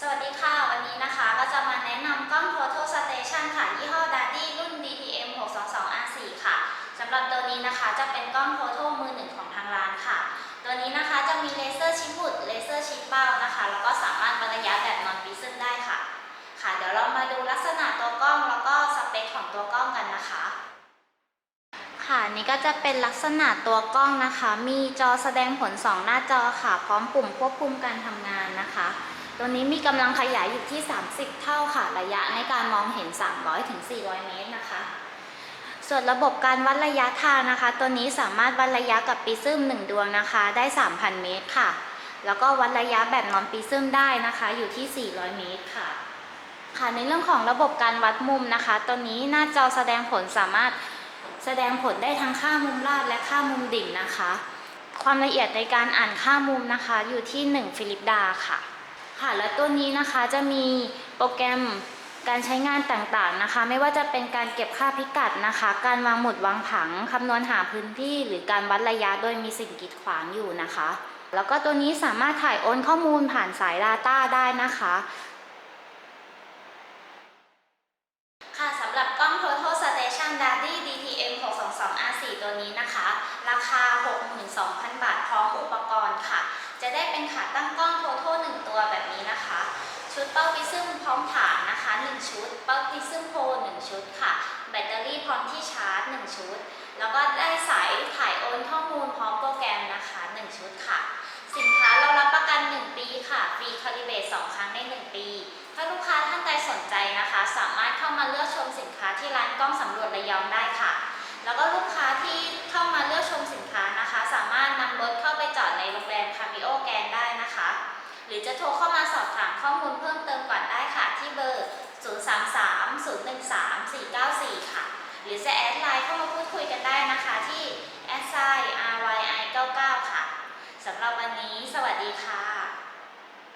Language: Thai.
สวัสดีค่ะ วันนี้นะคะก็จะมาแนะนำกล้อง Photo Station ค่ะ ยี่ห้อ Daddy รุ่น DPM 622 R4 ค่ะสำหรับตัวนี้นะคะจะเป็นกล้องโฟโต้มือหนึ่งของทางร้านค่ะ ตัวนี้นะคะจะมีเลเซอร์ชิปบุดเลเซอร์ชิปเป้านะคะ แล้วก็สามารถวัดระยะแบบนอนปิซึมได้ค่ะ ค่ะ เดี๋ยวเรามาดูลักษณะตัวกล้องแล้วก็สเปคของตัวกล้องกันนะคะ ค่ะนี่ก็จะเป็นลักษณะตัวกล้องนะคะ มีจอแสดงผล 2 หน้าจอค่ะ พร้อมปุ่มควบคุมการทำงานนะคะ ตัวนี้มีกำลังขยายอยู่ที่ 30 เท่าค่ะ ระยะในการมองเห็น 300ถึง400 เมตรนะคะ ส่วนระบบการวัดระยะทางนะคะ ตัวนี้สามารถวัดระยะกับปีซึม1 ดวงนะคะ ได้ 3,000 เมตรค่ะ แล้วก็วัดระยะแบบนอนปีซึมได้นะคะ อยู่ที่ 400 เมตรค่ะ ค่ะในเรื่องของระบบการวัดมุมนะคะ ตัวนี้หน้าจอแสดงผลสามารถแสดงผลได้ทั้งค่ามุมราบและค่ามุมดิ่งนะคะ ความละเอียดในการอ่านค่ามุมนะคะ อยู่ที่ 1 ฟิลิปดาค่ะ ค่ะและตัวนี้นะคะจะมีโปรแกรมการใช้งานต่างๆนะคะ ไม่ว่าจะเป็นการเก็บค่าพิกัดนะคะ การวางหมุดวางผังคำนวณหาพื้นที่ หรือการวัดระยะโดยมีสิ่งกีดขวางอยู่นะคะ แล้วก็ตัวนี้สามารถถ่ายโอนข้อมูลผ่านสาย Data ได้นะคะ ค่ะสำหรับกล้อง Photo Station Daddy DTM 622 R4 ตัวนี้นะคะ ราคา 62,000 บาทพร้อมอุปกรณ์ค่ะ จะได้เป็นขาตั้งกล้องโทโท1ตัวแบบนี้นะคะ ชุดเป้าพิซึมพร้อมฐานนะคะ1ชุด เป้าพิซึมโพ1ชุดค่ะ แบตเตอรี่พร้อมที่ชาร์จ 1 ชุด แล้วก็ได้สายถ่ายโอนข้อมูลพร้อมโปรแกรมนะคะ 1 ชุดค่ะ สินค้าเรารับประกัน 1 ปีค่ะ ฟรีคาลิเบต2ครั้งใน 1 ปี ถ้าลูกค้าท่านใดสนใจนะคะ สามารถเข้ามาเลือกชมสินค้าที่ร้านกล้องสำรวจระยองได้ค่ะ แล้วก็ลูกค้าที่เข้ามา หรือจะโทรเข้ามาสอบถามข้อมูลเพิ่มเติมก่อนได้ค่ะ ที่เบอร์ 033 013 494 ค่ะ หรือจะแอดไลน์เข้ามาพูดคุยกันได้นะคะที่ s i r y i 99ค่ะสำหรับวันนี้ สวัสดีค่ะ